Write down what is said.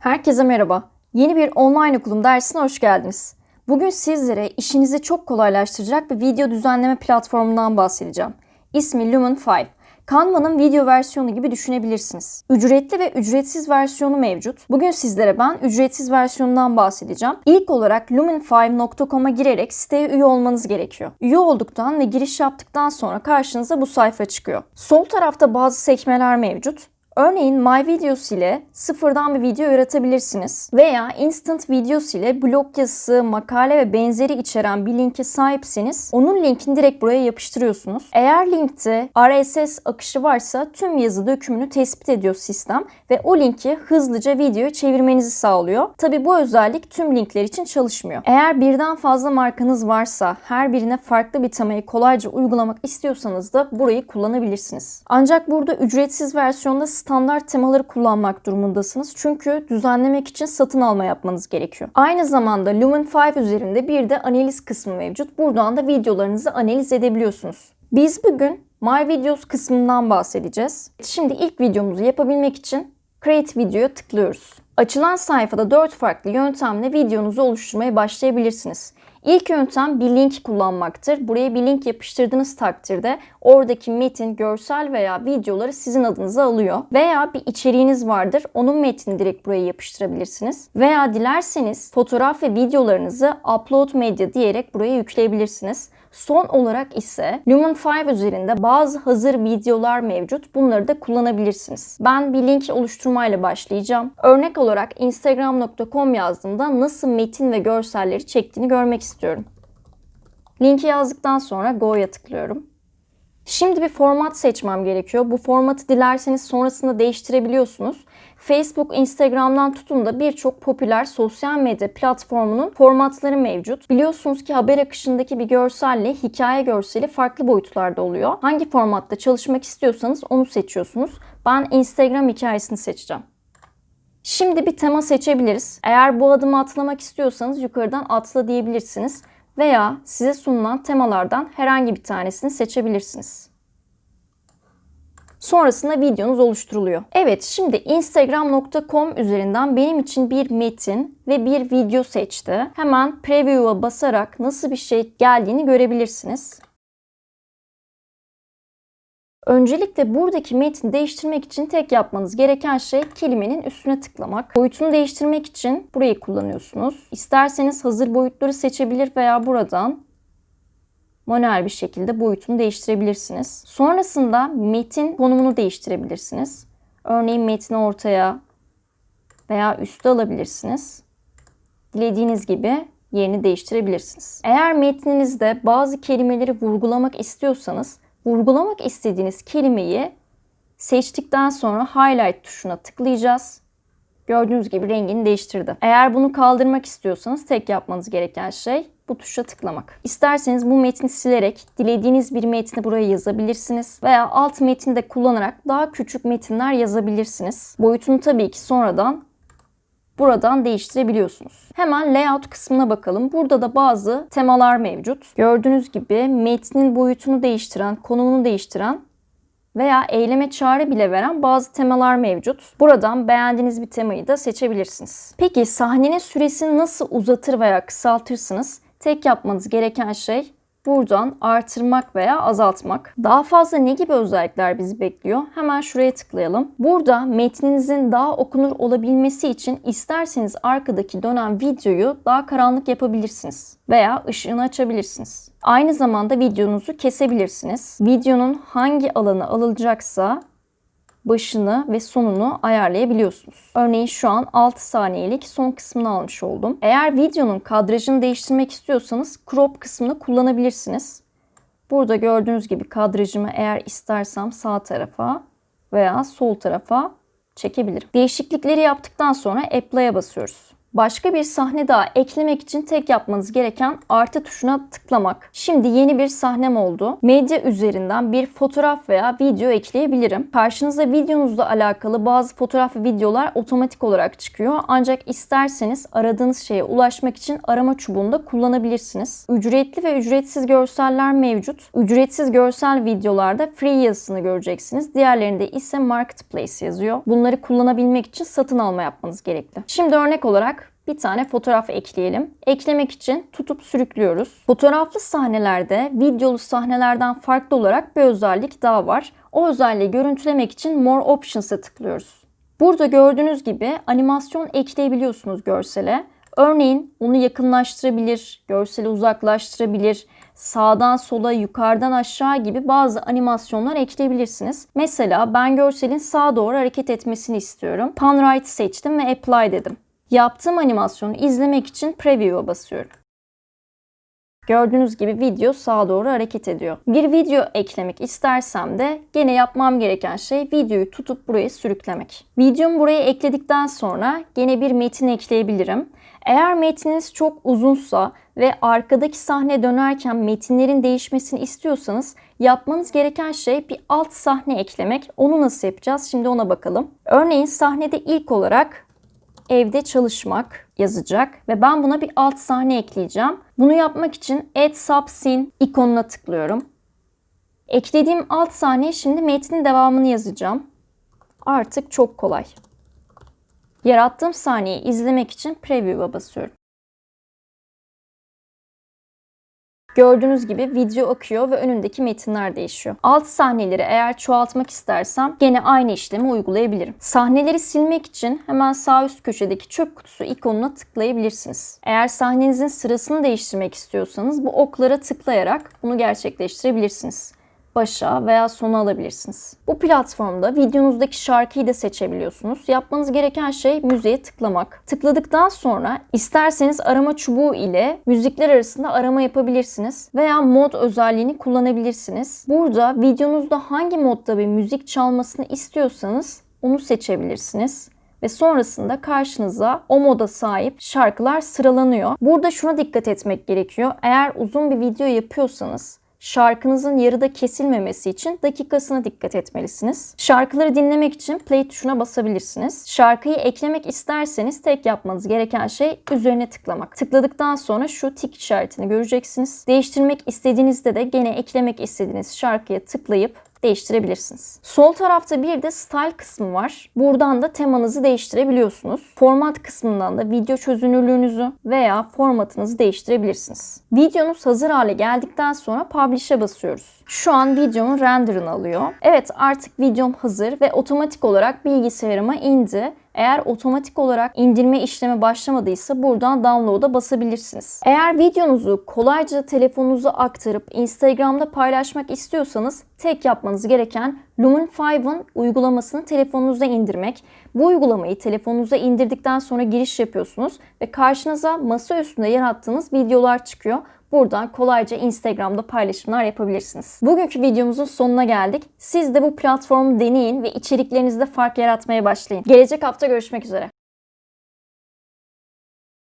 Herkese merhaba. Yeni bir online okulum dersine hoş geldiniz. Bugün sizlere işinizi çok kolaylaştıracak bir video düzenleme platformundan bahsedeceğim. İsmi Lumen 5. Canva'nın video versiyonu gibi düşünebilirsiniz. Ücretli ve ücretsiz versiyonu mevcut. Bugün sizlere ben ücretsiz versiyonundan bahsedeceğim. İlk olarak lumen5.com'a girerek siteye üye olmanız gerekiyor. Üye olduktan ve giriş yaptıktan sonra karşınıza bu sayfa çıkıyor. Sol tarafta bazı sekmeler mevcut. Örneğin My Videos ile sıfırdan bir video yaratabilirsiniz. Veya Instant Videos ile blog yazısı, makale ve benzeri içeren bir linke sahipseniz onun linkini direkt buraya yapıştırıyorsunuz. Eğer linkte RSS akışı varsa tüm yazı dökümünü tespit ediyor sistem ve o linki hızlıca videoya çevirmenizi sağlıyor. Tabi bu özellik tüm linkler için çalışmıyor. Eğer birden fazla markanız varsa her birine farklı bir temayı kolayca uygulamak istiyorsanız da burayı kullanabilirsiniz. Ancak burada ücretsiz versiyonda standart temaları kullanmak durumundasınız. Çünkü düzenlemek için satın alma yapmanız gerekiyor. Aynı zamanda Lumen 5 üzerinde bir de analiz kısmı mevcut. Buradan da videolarınızı analiz edebiliyorsunuz. Biz bugün My Videos kısmından bahsedeceğiz. Şimdi ilk videomuzu yapabilmek için Create Video'ya tıklıyoruz. Açılan sayfada 4 farklı yöntemle videonuzu oluşturmaya başlayabilirsiniz. İlk yöntem bir link kullanmaktır. Buraya bir link yapıştırdığınız takdirde oradaki metin, görsel veya videoları sizin adınıza alıyor. Veya bir içeriğiniz vardır. Onun metnini direkt buraya yapıştırabilirsiniz. Veya dilerseniz fotoğraf ve videolarınızı upload medya diyerek buraya yükleyebilirsiniz. Son olarak ise Lumen 5 üzerinde bazı hazır videolar mevcut. Bunları da kullanabilirsiniz. Ben bir link oluşturmayla başlayacağım. Örnek olarak instagram.com yazdığımda nasıl metin ve görselleri çektiğini görmek istiyorum. Linki yazdıktan sonra Go'ya tıklıyorum. Şimdi bir format seçmem gerekiyor. Bu formatı dilerseniz sonrasında değiştirebiliyorsunuz. Facebook, Instagram'dan tutun da birçok popüler sosyal medya platformunun formatları mevcut. Biliyorsunuz ki haber akışındaki bir görselle hikaye görseli farklı boyutlarda oluyor. Hangi formatta çalışmak istiyorsanız onu seçiyorsunuz. Ben Instagram hikayesini seçeceğim. Şimdi bir tema seçebiliriz. Eğer bu adımı atlamak istiyorsanız yukarıdan atla diyebilirsiniz veya size sunulan temalardan herhangi bir tanesini seçebilirsiniz. Sonrasında videonuz oluşturuluyor. Evet şimdi instagram.com üzerinden benim için bir metin ve bir video seçti. Hemen preview'a basarak nasıl bir şey geldiğini görebilirsiniz. Öncelikle buradaki metni değiştirmek için tek yapmanız gereken şey kelimenin üstüne tıklamak. Boyutunu değiştirmek için burayı kullanıyorsunuz. İsterseniz hazır boyutları seçebilir veya buradan manuel bir şekilde boyutunu değiştirebilirsiniz. Sonrasında metin konumunu değiştirebilirsiniz. Örneğin metni ortaya veya üste alabilirsiniz. Dilediğiniz gibi yerini değiştirebilirsiniz. Eğer metninizde bazı kelimeleri vurgulamak istiyorsanız vurgulamak istediğiniz kelimeyi seçtikten sonra highlight tuşuna tıklayacağız. Gördüğünüz gibi rengini değiştirdi. Eğer bunu kaldırmak istiyorsanız tek yapmanız gereken şey bu tuşa tıklamak. İsterseniz bu metni silerek dilediğiniz bir metni buraya yazabilirsiniz veya alt metni de kullanarak daha küçük metinler yazabilirsiniz. Boyutunu tabii ki sonradan buradan değiştirebiliyorsunuz. Hemen layout kısmına bakalım. Burada da bazı temalar mevcut. Gördüğünüz gibi metnin boyutunu değiştiren, konumunu değiştiren veya eyleme çağrı bile veren bazı temalar mevcut. Buradan beğendiğiniz bir temayı da seçebilirsiniz. Peki sahnenin süresini nasıl uzatır veya kısaltırsınız? Tek yapmanız gereken şey buradan artırmak veya azaltmak. Daha fazla ne gibi özellikler bizi bekliyor? Hemen şuraya tıklayalım. Burada metninizin daha okunur olabilmesi için isterseniz arkadaki dönen videoyu daha karanlık yapabilirsiniz veya ışığını açabilirsiniz. Aynı zamanda videonuzu kesebilirsiniz. Videonun hangi alana alınacaksa başını ve sonunu ayarlayabiliyorsunuz. Örneğin şu an 6 saniyelik son kısmını almış oldum. Eğer videonun kadrajını değiştirmek istiyorsanız crop kısmını kullanabilirsiniz. Burada gördüğünüz gibi kadrajımı eğer istersem sağ tarafa veya sol tarafa çekebilirim. Değişiklikleri yaptıktan sonra Apply'a basıyoruz. Başka bir sahne daha eklemek için tek yapmanız gereken artı tuşuna tıklamak. Şimdi yeni bir sahnem oldu. Medya üzerinden bir fotoğraf veya video ekleyebilirim. Karşınıza videonuzla alakalı bazı fotoğraf ve videolar otomatik olarak çıkıyor. Ancak isterseniz aradığınız şeye ulaşmak için arama çubuğunu da kullanabilirsiniz. Ücretli ve ücretsiz görseller mevcut. Ücretsiz görsel videolarda free yazısını göreceksiniz. Diğerlerinde ise marketplace yazıyor. Bunları kullanabilmek için satın alma yapmanız gerekli. Şimdi örnek olarak bir tane fotoğraf ekleyelim. Eklemek için tutup sürüklüyoruz. Fotoğraflı sahnelerde videolu sahnelerden farklı olarak bir özellik daha var. O özelliği görüntülemek için More Options'a tıklıyoruz. Burada gördüğünüz gibi animasyon ekleyebiliyorsunuz görsele. Örneğin onu yakınlaştırabilir, görseli uzaklaştırabilir, sağdan sola, yukarıdan aşağı gibi bazı animasyonlar ekleyebilirsiniz. Mesela ben görselin sağa doğru hareket etmesini istiyorum. Pan right seçtim ve apply dedim. Yaptığım animasyonu izlemek için preview'a basıyorum. Gördüğünüz gibi video sağa doğru hareket ediyor. Bir video eklemek istersem de gene yapmam gereken şey videoyu tutup buraya sürüklemek. Videomu buraya ekledikten sonra gene bir metin ekleyebilirim. Eğer metniniz çok uzunsa ve arkadaki sahne dönerken metinlerin değişmesini istiyorsanız yapmanız gereken şey bir alt sahne eklemek. Onu nasıl yapacağız? Şimdi ona bakalım. Örneğin sahnede ilk olarak evde çalışmak yazacak ve ben buna bir alt sahne ekleyeceğim. Bunu yapmak için Add Subscene ikonuna tıklıyorum. Eklediğim alt sahneye şimdi metnin devamını yazacağım. Artık çok kolay. Yarattığım sahneyi izlemek için Preview'a basıyorum. Gördüğünüz gibi video akıyor ve önündeki metinler değişiyor. Alt sahneleri eğer çoğaltmak istersem gene aynı işlemi uygulayabilirim. Sahneleri silmek için hemen sağ üst köşedeki çöp kutusu ikonuna tıklayabilirsiniz. Eğer sahnenizin sırasını değiştirmek istiyorsanız bu oklara tıklayarak bunu gerçekleştirebilirsiniz başa veya sona alabilirsiniz. Bu platformda videonuzdaki şarkıyı da seçebiliyorsunuz. Yapmanız gereken şey müziğe tıklamak. Tıkladıktan sonra isterseniz arama çubuğu ile müzikler arasında arama yapabilirsiniz veya mod özelliğini kullanabilirsiniz. Burada videonuzda hangi modda bir müzik çalmasını istiyorsanız onu seçebilirsiniz ve sonrasında karşınıza o moda sahip şarkılar sıralanıyor. Burada şuna dikkat etmek gerekiyor. Eğer uzun bir video yapıyorsanız şarkınızın yarıda kesilmemesi için dakikasına dikkat etmelisiniz. Şarkıları dinlemek için play tuşuna basabilirsiniz. Şarkıyı eklemek isterseniz tek yapmanız gereken şey üzerine tıklamak. Tıkladıktan sonra şu tik işaretini göreceksiniz. Değiştirmek istediğinizde de gene eklemek istediğiniz şarkıya tıklayıp değiştirebilirsiniz. Sol tarafta bir de style kısmı var. Buradan da temanızı değiştirebiliyorsunuz. Format kısmından da video çözünürlüğünüzü veya formatınızı değiştirebilirsiniz. Videonuz hazır hale geldikten sonra publish'e basıyoruz. Şu an videomun renderını alıyor. Evet artık videom hazır ve otomatik olarak bilgisayarıma indi. Eğer otomatik olarak indirme işlemi başlamadıysa buradan download'a basabilirsiniz. Eğer videonuzu kolayca telefonunuza aktarıp Instagram'da paylaşmak istiyorsanız tek yapmanız gereken Lumen 5'ın uygulamasını telefonunuza indirmek. Bu uygulamayı telefonunuza indirdikten sonra giriş yapıyorsunuz ve karşınıza masa üstünde yarattığınız videolar çıkıyor. Buradan kolayca Instagram'da paylaşımlar yapabilirsiniz. Bugünkü videomuzun sonuna geldik. Siz de bu platformu deneyin ve içeriklerinizde fark yaratmaya başlayın. Gelecek hafta görüşmek üzere.